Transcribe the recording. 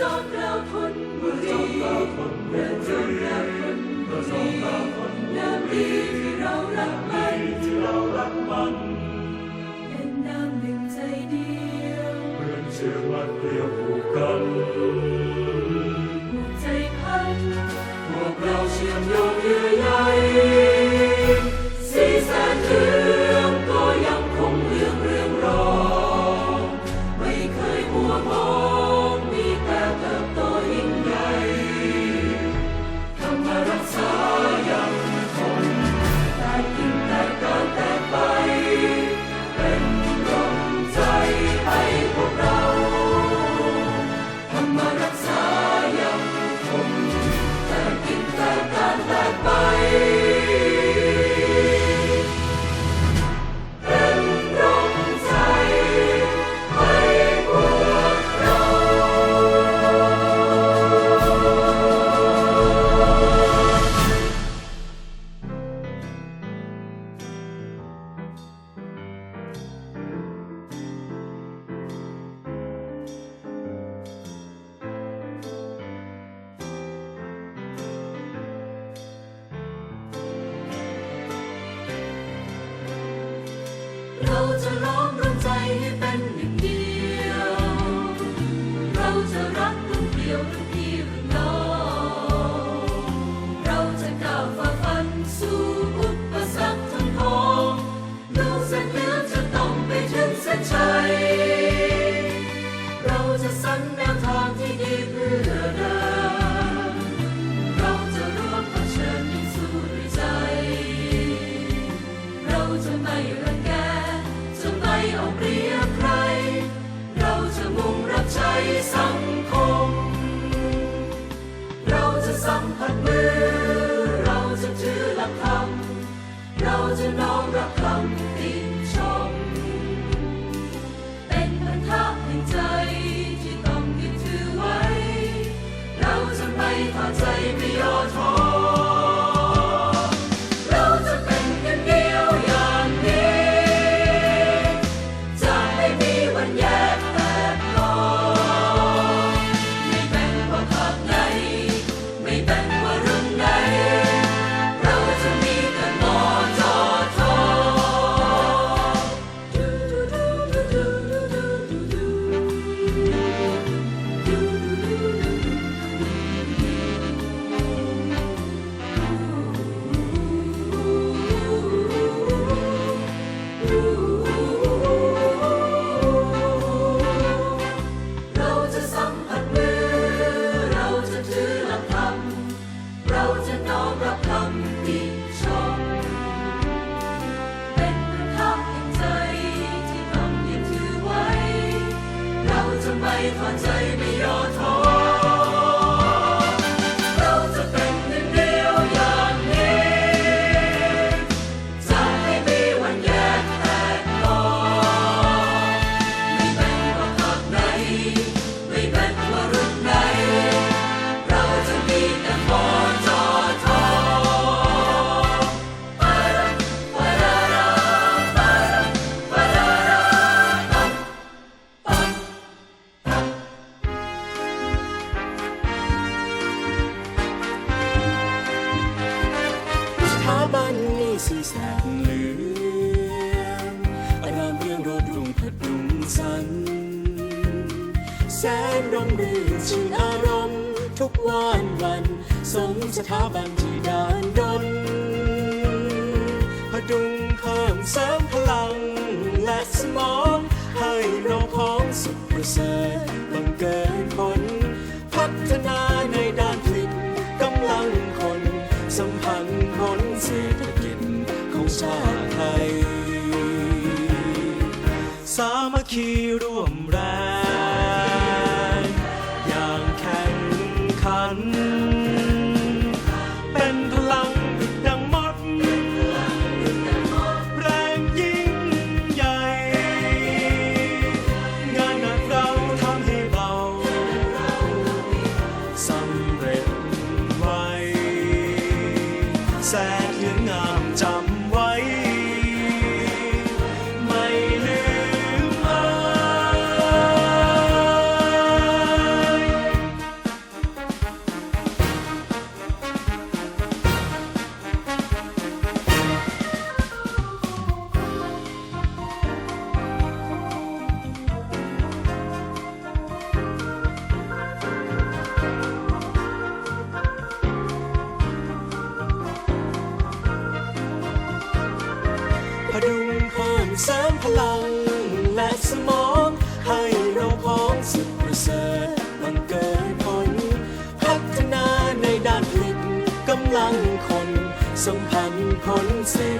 จอมเราทนบุรีเมืจอมเราทนบุรีน้ำดีที่เรารักมันที่เรารักมันเป็นน้ำหนึ่งใจเดียวเพื่อนเชื่อมันเรียวผูกกัน จะล้อมรวมใจให้เป็นหนึ่งเดียว รับคำที่ แสงร่มรื่นชื่นอารมณ์ทุกวันวันสมสถาบันที่ดานดนพดุงเพิ่มเสริมพลังและสมองให้เราพ้องสุขประเสริฐบังเกิดผลพัฒนาในด้านผลิตกำลังคนสัมพันธ์ผลเศรษฐกิจของชาติไทย สามัคคีร ลังคนสมพันธ์ผลสิ้น